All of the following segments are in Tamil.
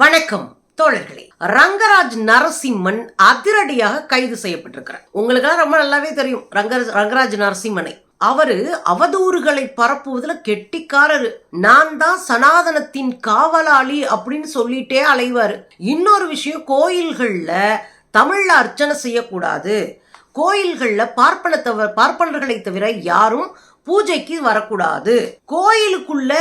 வணக்கம் தோழர்களே. ரங்கராஜ் நரசிம்மன் அதிரடியாக கைது செய்யப்பட்டிருக்கிறார். உங்களுக்கெல்லாம் ரொம்ப நல்லாவே தெரியும் ரங்க ரங்கராஜ் நரசிம்மனை. அவரு அவதூறுகளை பரப்புவதில் கெட்டிக்காரரு. நான் தான் சனாதனத்தின் காவலாளி அப்படின்னு சொல்லிட்டே அலைவாரு. இன்னொரு விஷயம் கோயில்கள்ல தமிழ்ல அர்ச்சனை செய்யக்கூடாது. கோயில்களில் பார்ப்பன தவிர பார்ப்பனர்களை தவிர யாரும் பூஜைக்கு வரக்கூடாது. கோயிலுக்குள்ள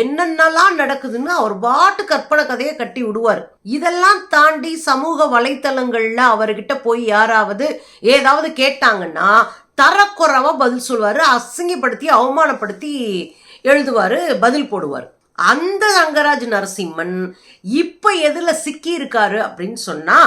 என்னென்னலாம் நடக்குதுன்னு அவர் பாட்டு கற்பனை கதையை கட்டி விடுவார். இதெல்லாம் தாண்டி சமூக வலைத்தளங்கள்ல அவர்கிட்ட போய் யாராவது ஏதாவது கேட்டாங்கன்னா தரக்குறைவா பதில் சொல்லுவாரு அசிங்கப்படுத்தி அவமானப்படுத்தி எழுதுவாரு பதில் போடுவார். அந்த ரங்கராஜ் நரசிம்மன் இப்ப எதுல சிக்கி இருக்காரு அப்படின்னு சொன்னா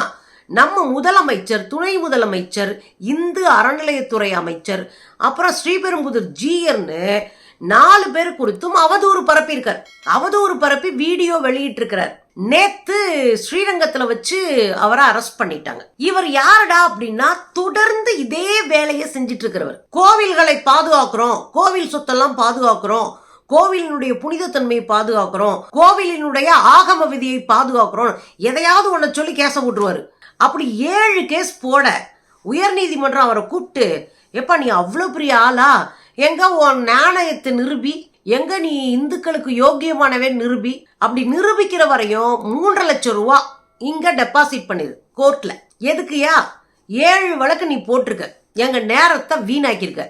நம்ம முதலமைச்சர் துணை முதலமைச்சர் இந்து அறநிலையத்துறை அமைச்சர் அப்புறம் ஸ்ரீபெரும்புதூர் ஜீயர்னு நாலு பேர் குறித்தும் அவதூறு பரப்பியிருக்கார். அவதூறு பரப்பி வீடியோ வெளியிட்டிருக்கிறார். நேத்து ஸ்ரீரங்கத்துல வச்சு அவரை அரெஸ்ட் பண்ணிட்டாங்க. இவர் யாருடா அப்படின்னா தொடர்ந்து இதே வேலையை செஞ்சிட்டு இருக்கிறவர் கோவில்களை பாதுகாக்கிறோம் கோவில் சொத்தெல்லாம் பாதுகாக்கிறோம் கோவிலினுடைய புனிதத்தன்மையை பாதுகாக்கிறோம் கோவிலினுடைய ஆகம விதியை பாதுகாக்கிறோம் எதையாவது ஒன்றை சொல்லி கேச விட்டுருவாரு. அப்படி ஏழு கேஸ் போட உயர்நீதிமன்றம் அவரை கூப்பிட்டு எப்பா நீ அவ்வளோ பெரிய ஆளா? எங்க உன் நாணயத்தை நிரூபி? எங்க நீ இந்துக்களுக்கு யோக்கியமானவே நிரூபி? அப்படி நிரூபிக்கிற வரையும் மூன்றரை லட்சம் ரூபா இங்க டெபாசிட் பண்ணிரு கோர்ட்ல எதுக்குயா ஏழு வழக்கு நீ போட்டிருக்க. எங்க நேரத்தை வீணாக்கியிருக்க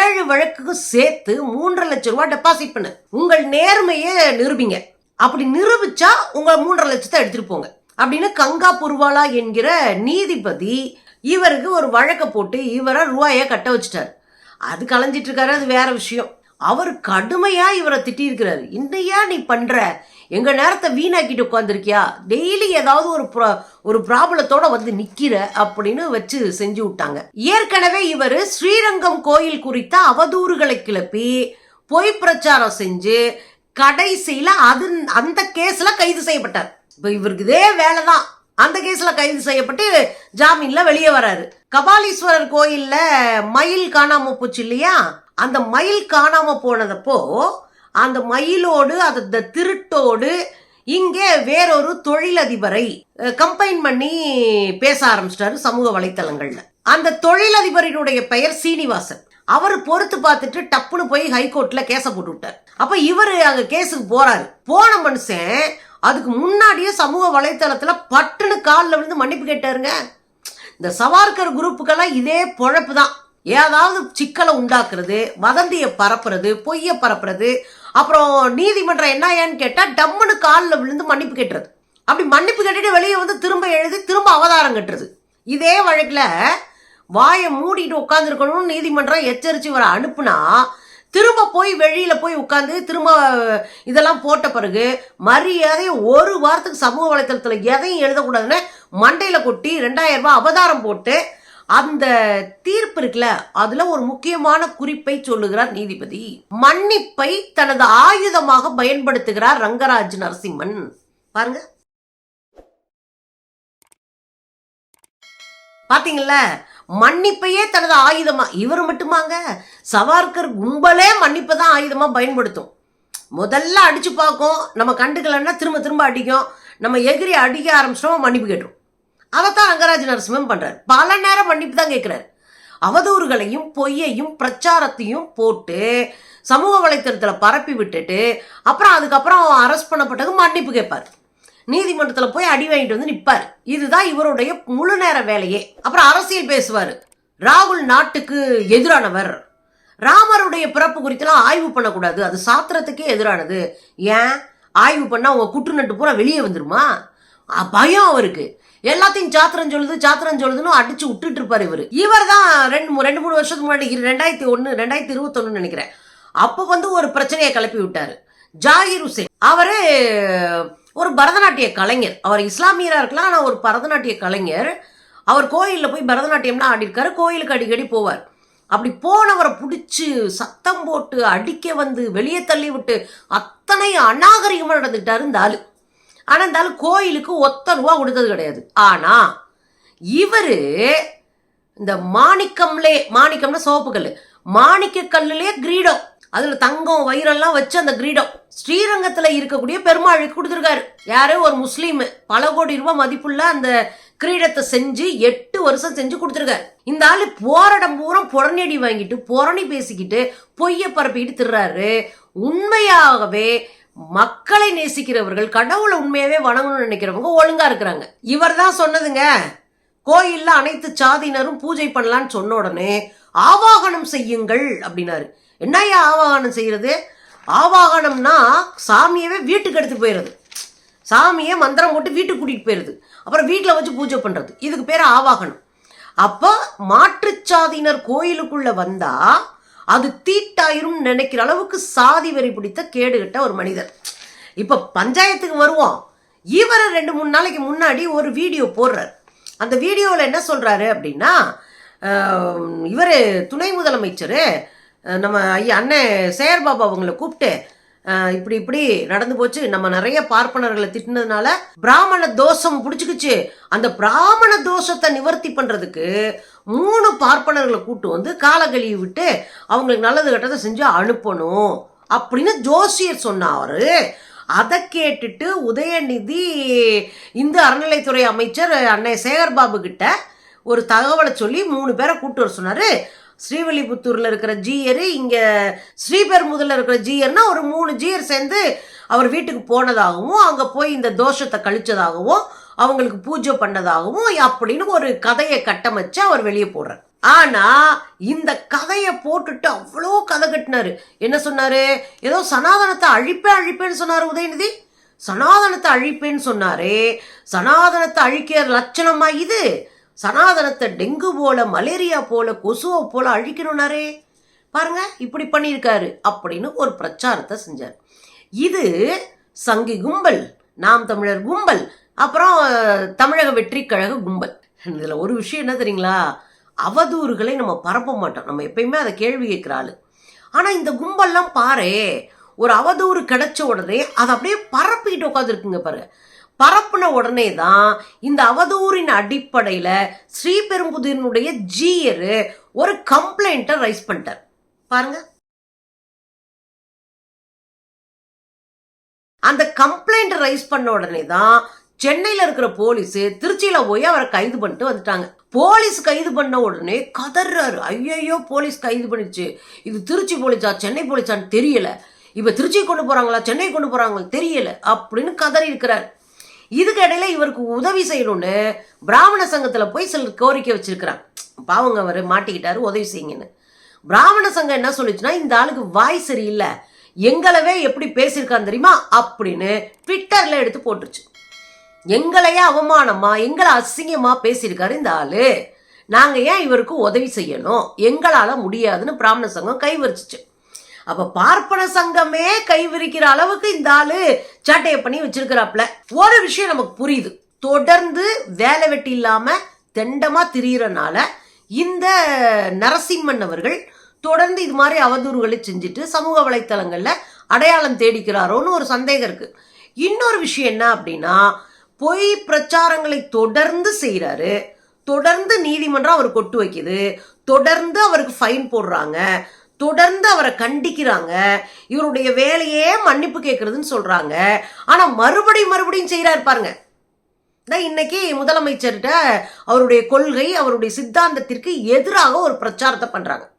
ஏழு வழக்குக்கு சேர்த்து மூன்றரை லட்சம் ரூபா டெபாசிட் பண்ணு. உங்கள் நேர்மையே நிரூபிங்க. அப்படி நிரூபிச்சா உங்களை மூன்றரை லட்சத்தை எடுத்துட்டு போங்க. அப்படின்னு கங்கா புர்வாலா என்கிற நீதிபதி இவருக்கு ஒரு வழக்கை போட்டு இவரை ரூபாயை கட்ட வச்சிட்டார். அது கலைஞ்சிட்டு இருக்காரு அது வேற விஷயம். அவர் கடுமையா இவரை திட்டியிருக்கிறாரு. இன்னையா நீ பண்ற? எங்க நேரத்தை வீணாக்கிட்டு உட்காந்துருக்கியா டெய்லி ஏதாவது ஒரு ப்ரா ஒரு ப்ராப்ளத்தோட வந்து நிக்கிற அப்படின்னு வச்சு செஞ்சு விட்டாங்க. ஏற்கனவே இவர் ஸ்ரீரங்கம் கோயில் குறித்த அவதூறுகளை கிளப்பி பொய் பிரச்சாரம் செஞ்சு கடைசியில அது அந்த கேஸ்ல கைது செய்யப்பட்டார். இப்போ இவருக்கு இதே வேலை தான் அந்த கேஸில் கைது செய்யப்பட்டு ஜாமீனில் வெளியே வராரு. கபாலீஸ்வரர் கோயிலில் மயில் காணாம போச்சு இல்லையா? அந்த மயில் காணாம போனதப்போ அந்த மயிலோடு அந்த திருட்டோடு இங்கே வேறொரு தொழிலதிபரை கம்பைன் பண்ணி பேச ஆரம்பிச்சிட்டாரு சமூக வலைத்தளங்கள்ல. அந்த தொழிலதிபரினுடைய பெயர் சீனிவாசன். அவர் பொறுத்து பார்த்துட்டு டப்புன்னு போய் ஹைகோர்ட்ல கேஸை போட்டு விட்டார் அப்ப இவர் அங்க கேஸுக்கு போறாரு. போன மனுஷன் அதுக்கு முன்னாடியே சமூக வலைத்தளத்தில் பட்டுன்னு காலில் விழுந்து மன்னிப்பு கேட்டாருங்க. இந்த சவார்கர் குரூப்புக்கெல்லாம் இதே பொழப்பு தான் ஏதாவது சிக்கலை உண்டாக்குறது வதந்தியை பரப்புறது பொய்யை பரப்புறது அப்புறம் நீதிமன்றம் என்ன ஏன்னு கேட்டால் டம்முன்னு காலில் விழுந்து மன்னிப்பு கேட்டுறது. அப்படி மன்னிப்பு கேட்டுட்டு வெளியே வந்து திரும்ப எழுதி திரும்ப அவதாரம் கட்டுறது. இதே வழக்கில் வாயை மூடிட்டு உட்காந்துருக்கணும்னு நீதிமன்றம் எச்சரித்து வர அனுப்புனா திரும்ப போய் வெளியில் போய் உட்காந்து திரும்ப இதெல்லாம் போட்ட பிறகு மரியாதை ஒரு வாரத்துக்கு சமூக வலைத்தளத்தில் எதையும் எழுதக்கூடாதுன்னு மண்டையில் கொட்டி ரெண்டாயிரம் ரூபாய் அவதாரம் போட்டு அந்த தீர்ப்பு இருக்குல்ல அதுல ஒரு முக்கியமான குறிப்பை சொல்லுகிறார் நீதிபதி. மன்னிப்பை தனது ஆயுதமாக பயன்படுத்துகிறார் ரங்கராஜ் நரசிம்மன். பாருங்க. பாத்தீங்களா மன்னிப்பையே தனது ஆயுதமா இவர் மட்டுமாங்க. சவார்கர் கும்பலே மன்னிப்பை தான் ஆயுதமாக பயன்படுத்தும். முதல்ல அடித்து பார்க்கும். நம்ம கண்டுக்கலன்னா திரும்ப திரும்ப அடிக்கும். நம்ம எகிரி அடிக்க ஆரம்பிச்சிட்டோம் மன்னிப்பு கேட்டுரும். தான் ரங்கராஜ் நரசிம்மன் பண்ணுறார் பல நேரம் மன்னிப்பு தான் கேட்குறாரு அவதூறுகளையும் பொய்யையும் பிரச்சாரத்தையும் போட்டு சமூக வலைத்தளத்தில் பரப்பி விட்டுட்டு அப்புறம் அதுக்கப்புறம் அரெஸ்ட் பண்ணப்பட்டது மன்னிப்பு கேட்பார் நீதிமன்றத்தில் போய் அடி வாங்கிட்டு வந்து நிற்பார் இதுதான் இவருடைய முழு நேர வேலையே. அப்புறம் அரசியல் பேசுவார். ராகுல் நாட்டுக்கு எதிரானவர். ராமருடைய பிறப்பு குறித்தெல்லாம் ஆய்வு பண்ணக்கூடாது. அது சாத்திரத்துக்கே எதிரானது. ஏன்? ஆய்வு பண்ணா உங்க குற்று நட்டு பூரா வெளியே வந்துருமா? பயம் அவருக்கு. எல்லாத்தையும் சாத்திரம் சொல்லுது சாத்திரம் சொல்லுதுன்னு அடிச்சு விட்டுட்டு இருப்பாரு இவர். இவர் தான் ரெண்டு மூ- ரெண்டு மூணு வருஷத்துக்கு முன்னாடி இரு- ரெண்டாயிரத்தி ஒன்று ரெண்டாயிரத்தி இருபத்தொன்னு நினைக்கிறேன். அப்போ வந்து ஒரு பிரச்சனையை கிளப்பி விட்டாரு. ஜாகிர் ஹுசேன் அவரு ஒரு பரதநாட்டிய கலைஞர். அவர் இஸ்லாமியராக இருக்கலாம் ஆனால் ஒரு பரதநாட்டிய கலைஞர். அவர் கோயிலில் போய் பரதநாட்டியம்லாம் ஆடிருக்காரு. கோயிலுக்கு அடிக்கடி போவார். அப்படி போனவரை பிடிச்சி சத்தம் போட்டு அடிக்க வந்து வெளியே தள்ளி விட்டு அத்தனை அநாகரிகமாக நடந்துக்கிட்டாரு இந்த ஆள். ஆனால் இந்த ஆள் கோயிலுக்கு ஒத்த ரூபா கொடுத்தது கிடையாது. ஆனால் இவர் இந்த மாணிக்கம்லே மாணிக்கம்னா சோப்பு கல் மாணிக்க கல்லுலே கிரீடம். அதில் தங்கம் வைரெல்லாம் வச்சு அந்த கிரீடம் ஸ்ரீரங்கத்தில் இருக்கக்கூடிய பெருமாளுக்கு கொடுத்துருக்காரு. யாரு? ஒரு முஸ்லீம். பல கோடி ரூபாய் மதிப்புள்ள அந்த கிரீடத்தை செஞ்சு எட்டு வருஷம் செஞ்சு கொடுத்துருக்காரு. இந்த ஆள் போராடம் பூரா புறநடி வாங்கிட்டு புறணி பேசிக்கிட்டு பொய்ய பரப்பிக்கிட்டு திடுறாரு உண்மையாகவே மக்களை நேசிக்கிறவர்கள் கடவுளை உண்மையாவே வணங்கணும்னு நினைக்கிறவங்க ஒழுங்கா இருக்கிறாங்க. இவர் தான் சொன்னதுங்க கோயில்ல அனைத்து சாதியினரும் பூஜை பண்ணலான்னு சொன்ன உடனே ஆவாகனம் செய்யுங்கள் அப்படின்னாரு. என்னய்யா ஆவாகனம் செய்கிறது ஆவாகனம்னா சாமியவே வீட்டுக்கு எடுத்து போயிடுறது சாமியை மந்திரம் போட்டு வீட்டுக்கு கூட்டிகிட்டு போயிடுது அப்புறம் வீட்டில் வச்சு பூஜை பண்ணுறது இதுக்கு பேர் ஆவாகனம். அப்போ மாற்றுச்சாதியினர் கோயிலுக்குள்ளே வந்தால் அது தீட்டாயிரும் நினைக்கிற அளவுக்கு சாதி வெறி பிடித்த கேடுகிட்ட ஒரு மனிதர். இப்போ பஞ்சாயத்துக்கு வருவோம். இவர் ரெண்டு மூணு நாளைக்கு முன்னாடி ஒரு வீடியோ போடுறார். அந்த வீடியோவில் என்ன சொல்கிறாரு அப்படின்னா இவர் துணை முதலமைச்சர் நம்ம ஐயா அண்ணன் சேகர்பாபு அவங்கள கூப்பிட்டு இப்படி இப்படி நடந்து போச்சு. நம்ம நிறைய பார்ப்பனர்களை திட்டினதுனால பிராமண தோஷம் பிடிச்சிக்கிச்சு. அந்த பிராமண தோஷத்தை நிவர்த்தி பண்ணுறதுக்கு மூணு பார்ப்பனர்களை கூட்டு வந்து காலை கழுவி விட்டு அவங்களுக்கு நல்லது கெட்டதை செஞ்சு அனுப்பணும் அப்படின்னு ஜோசியர் சொன்னார். அதை கேட்டுட்டு உதயநிதி இந்து அறநிலைத்துறை அமைச்சர் அன்னை சேகர்பாபு கிட்ட ஒரு தகவலை சொல்லி மூணு பேரை கூட்டு வர சொன்னார். ஸ்ரீவில்லிபுத்தூரில் இருக்கிற ஜீயர் இங்கே ஸ்ரீபெரும்புதூர்ல இருக்கிற ஜீயர்னா ஒரு மூணு ஜீயர் சேர்ந்து அவர் வீட்டுக்கு போனதாகவும் அங்கே போய் இந்த தோஷத்தை கழிச்சதாகவும் அவங்களுக்கு பூஜை பண்ணதாகவும் அப்படின்னு ஒரு கதையை கட்டமைச்சு அவர் வெளியே போடுறார். ஆனா இந்த கதையை போட்டுட்டு அவ்வளோ கதை கட்டினாரு. என்ன சொன்னாரு? ஏதோ சனாதனத்தை அழிப்பேன் அழிப்பேன்னு சொன்னாரு உதயநிதி. சனாதனத்தை அழிப்பேன்னு சொன்னாரு. சனாதனத்தை அழிக்கிற லட்சணமா இது? சனாதனத்தை டெங்கு போல மலேரியா போல கொசுவை போல அழிக்கணும்னாரே பாருங்க இப்படி பண்ணியிருக்காரு அப்படின்னு ஒரு பிரச்சாரத்தை செஞ்சார். இது சங்கி கும்பல் நாம் தமிழர் கும்பல் அப்புறம் தமிழக வெற்றி கழக கும்பல். இதில் ஒரு விஷயம் என்ன தெரியுங்களா? அவதூறுகளை நம்ம பரப்ப மாட்டோம். நம்ம எப்பயுமே அதை கேள்வி கேட்குற ஆள். ஆனால் இந்த கும்பல்லாம் பாரு ஒரு அவதூறு கிடைச்ச உடனே அதை அப்படியே பரப்பிக்கிட்டு உட்காந்துருக்குங்க பாரு. பரப்புன உடனே தான் இந்த அவதூறின் அடிப்படையில் ஸ்ரீபெரும்புதூரினுடைய ஜீயர் ஒரு கம்ப்ளைண்ட்டை ரைஸ் பண்ணிட்டார். பாருங்க. அந்த கம்ப்ளைண்ட் ரைஸ் பண்ண உடனே தான் சென்னையில் இருக்கிற போலீஸ் திருச்சியில் போய் அவரை கைது பண்ணிட்டு வந்துட்டாங்க. போலீஸ் கைது பண்ண உடனே கதறாரு. ஐயையோ போலீஸ் கைது பண்ணிடுச்சு. இது திருச்சி போலீஸா சென்னை போலீஸான்னு தெரியல. இப்போ திருச்சி கொண்டு போகிறாங்களா சென்னை கொண்டு போகிறாங்களா தெரியல அப்படின்னு கதறி இருக்கிறார். இதுக்கு இடையில இவருக்கு உதவி செய்யணும்னு பிராமண சங்கத்தில் போய் சிலர் கோரிக்கை வச்சிருக்கிறான் பாவங்க அவர் மாட்டிக்கிட்டாரு உதவி செய்யுங்கன்னு. பிராமண சங்கம் என்ன சொல்லுச்சுன்னா இந்த ஆளுக்கு வாய் சரியில்லை எங்களவே எப்படி பேசியிருக்கான் தெரியுமா? அப்படின்னு ட்விட்டரில் எடுத்து போட்டுருச்சு. எங்களையே அவமானமா எங்களை அசிங்கமா பேசியிருக்காரு இந்த ஆளு. நாங்கள் ஏன் இவருக்கு உதவி செய்யணும்? எங்களால் முடியாதுன்னு பிராமண சங்கம் கைவரிச்சிச்சு. அப்ப பார்ப்பன சங்கமே கைவிரிக்கிற அளவுக்கு இந்த ஆளு சாட்டையை பண்ணி வச்சிருக்கிறாப்ல ஒரு விஷயம் நமக்கு புரியுது. தொடர்ந்து வேலை வெட்டி இல்லாம தெண்டமா திரியறனால இந்த நரசிம்மன் அவர்கள் தொடர்ந்து இது மாதிரி அவதூறுகளை செஞ்சுட்டு சமூக வலைத்தளங்கள்ல அடையாளம் தேடிக்கிறாரோன்னு ஒரு சந்தேகம் இருக்கு. இன்னொரு விஷயம் என்ன அப்படின்னா பொய் பிரச்சாரங்களை தொடர்ந்து செய்கிறாரு தொடர்ந்து நீதிமன்றம் அவர் கொட்டு வைக்குது. தொடர்ந்து அவருக்கு ஃபைன் போடுறாங்க. தொடர்ந்து அவரை கண்டிக்கிறாங்க. இவருடைய வேலையே மன்னிப்பு கேட்கறதுன்னு சொல்றாங்க. ஆனா மறுபடியும் மறுபடியும் செய்யறாரு பாருங்க. தான் இன்னைக்கு முதலமைச்சர்கிட்ட அவருடைய கொள்கை அவருடைய சித்தாந்தத்திற்கு எதிராக ஒரு பிரச்சாரத்தை பண்றாங்க.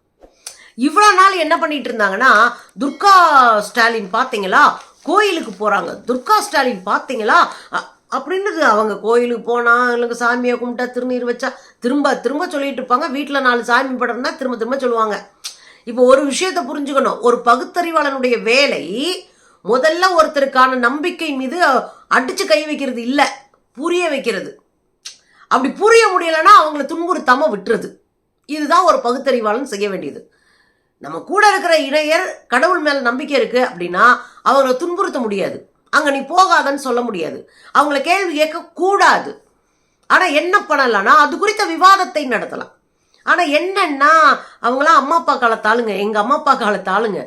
இவ்வளோ நாள் என்ன பண்ணிட்டு இருந்தாங்கன்னா துர்கா ஸ்டாலின் பார்த்தீங்களா கோயிலுக்கு போறாங்க. துர்கா ஸ்டாலின் பார்த்தீங்களா அ- அப்படின்றது அவங்க கோயிலுக்கு போனா இல்லைங்க சாமியை கும்பிட்டா திருநீர் வச்சா திரும்ப திரும்ப சொல்லிட்டு இருப்பாங்க. வீட்டில் நாலு சாமி படம் திரும்ப திரும்ப சொல்லுவாங்க. இப்போ ஒரு விஷயத்தை புரிஞ்சுக்கணும். ஒரு பகுத்தறிவாளனுடைய வேலை முதல்ல ஒருத்தருக்கான நம்பிக்கை மீது அடிச்சு கை வைக்கிறது இல்லை. புரிய வைக்கிறது. அப்படி புரிய முடியலைன்னா அவங்கள துன்புறுத்தாமல் விட்டுறது. இதுதான் ஒரு பகுத்தறிவாளன் செய்ய வேண்டியது. நம்ம கூட இருக்கிற இணையர் கடவுள் மேலே நம்பிக்கை இருக்குது அப்படின்னா அவங்கள துன்புறுத்த முடியாது. அங்கே நீ போகாதன்னு சொல்ல முடியாது. அவங்கள கேள்வி கேட்கக்கூடாது. ஆனால் என்ன பண்ணலான்னா அது குறித்த விவாதத்தை நடத்தலாம். ஆனால் என்னன்னா அவங்களாம் அம்மா அப்பா காலத்தாளுங்க எங்கள் அம்மா அப்பா காலத்தாளுங்க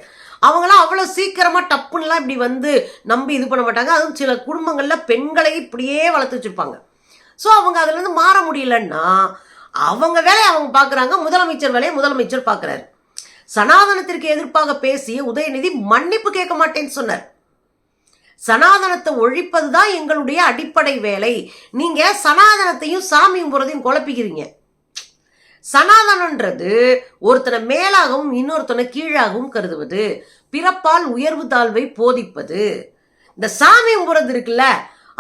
அவங்களாம் அவ்வளோ சீக்கிரமாக டப்புன்னெலாம் இப்படி வந்து நம்பி இது பண்ண மாட்டாங்க. அதுவும் சில குடும்பங்களில் பெண்களை இப்படியே வளர்த்து வச்சிருப்பாங்க. ஸோ அவங்க அதுலேருந்து மாற முடியலன்னா அவங்க வேலையை அவங்க பார்க்குறாங்க முதலமைச்சர் வேலையை முதலமைச்சர் பார்க்குறாரு சனாதனத்திற்கு எதிர்ப்பாக பேசிய உதயநிதி மன்னிப்பு கேட்க மாட்டேன்னு சொன்னார். சனாதனத்தை ஒழிப்பது தான் எங்களுடைய அடிப்படை வேலை. நீங்கள் சனாதனத்தையும் சாமி கும்புறதையும் குழப்பிக்கிறீங்க. சனாதனன்றது ஒருத்தனை மேலாகவும் இன்னொருத்தனை கீழாகவும் கருதுவது. பிறப்பால் உயர்வு தாழ்வை போதிப்பது. இந்த சாமி கும்பிட்றது இருக்குல்ல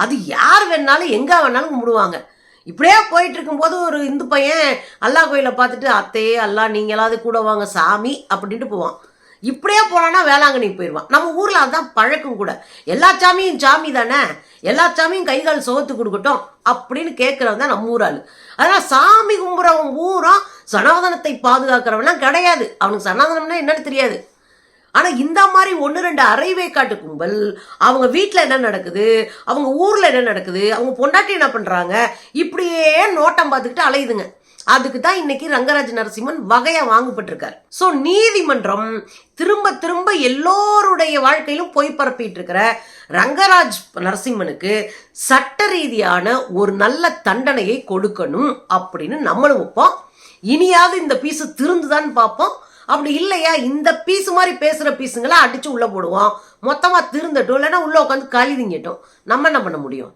அது யார் வேணாலும் எங்கே வேணாலும் கும்பிடுவாங்க. இப்படியே போயிட்டு இருக்கும்போது ஒரு இந்து பையன் அல்லா கோயிலை பார்த்துட்டு அத்தையே அல்லா நீங்களாவது கூட வாங்க சாமி அப்படின்ட்டு போவான். இப்படியே போனான்னா வேளாங்கண்ணி போயிடுவான் நம்ம ஊரில் அதுதான் பழக்கம் கூட. எல்லா சாமியும் சாமி தானே? எல்லா சாமியும் கை கால் சுகத்து கொடுக்கட்டும் அப்படின்னு கேட்குறவன் தான் நம்ம ஊராள். அதனால் சாமி கும்புறவன் ஊரா சனாதனத்தை பாதுகாக்கிறவன்லாம் கிடையாது. அவனுக்கு சனாதனம்னா என்னன்னு தெரியாது. ஆனால் இந்த மாதிரி ஒன்று ரெண்டு அரைவே காட்டு கும்பல் அவங்க வீட்டில் என்ன நடக்குது? அவங்க ஊரில் என்ன நடக்குது? அவங்க பொண்டாட்டி என்ன பண்ணுறாங்க இப்படியே நோட்டம் பார்த்துக்கிட்டு அலையுதுங்க. அதுக்கு தான் இன்னைக்கு ரங்கராஜ் நரசிம்மன் வகையா வாங்கப்பட்டிருக்காரு. ஸோ நீதிமன்றம் திரும்ப திரும்ப எல்லோருடைய வாழ்க்கையிலும் பொய் பரப்பிட்டு இருக்கிற ரங்கராஜ் நரசிம்மனுக்கு சட்ட ரீதியான ஒரு நல்ல தண்டனையை கொடுக்கணும் அப்படின்னு நம்மளும் வைப்போம். இனியாவது இந்த பீஸு திருந்துதான்னு பார்ப்போம். அப்படி இல்லையா? இந்த பீஸ் மாதிரி பேசுகிற பீஸுங்களை அடிச்சு உள்ள போடுவோம். மொத்தமாக திருந்தட்டும். இல்லைன்னா உள்ள உட்காந்து கழுதிங்கட்டும் நம்ம என்ன பண்ண முடியும்?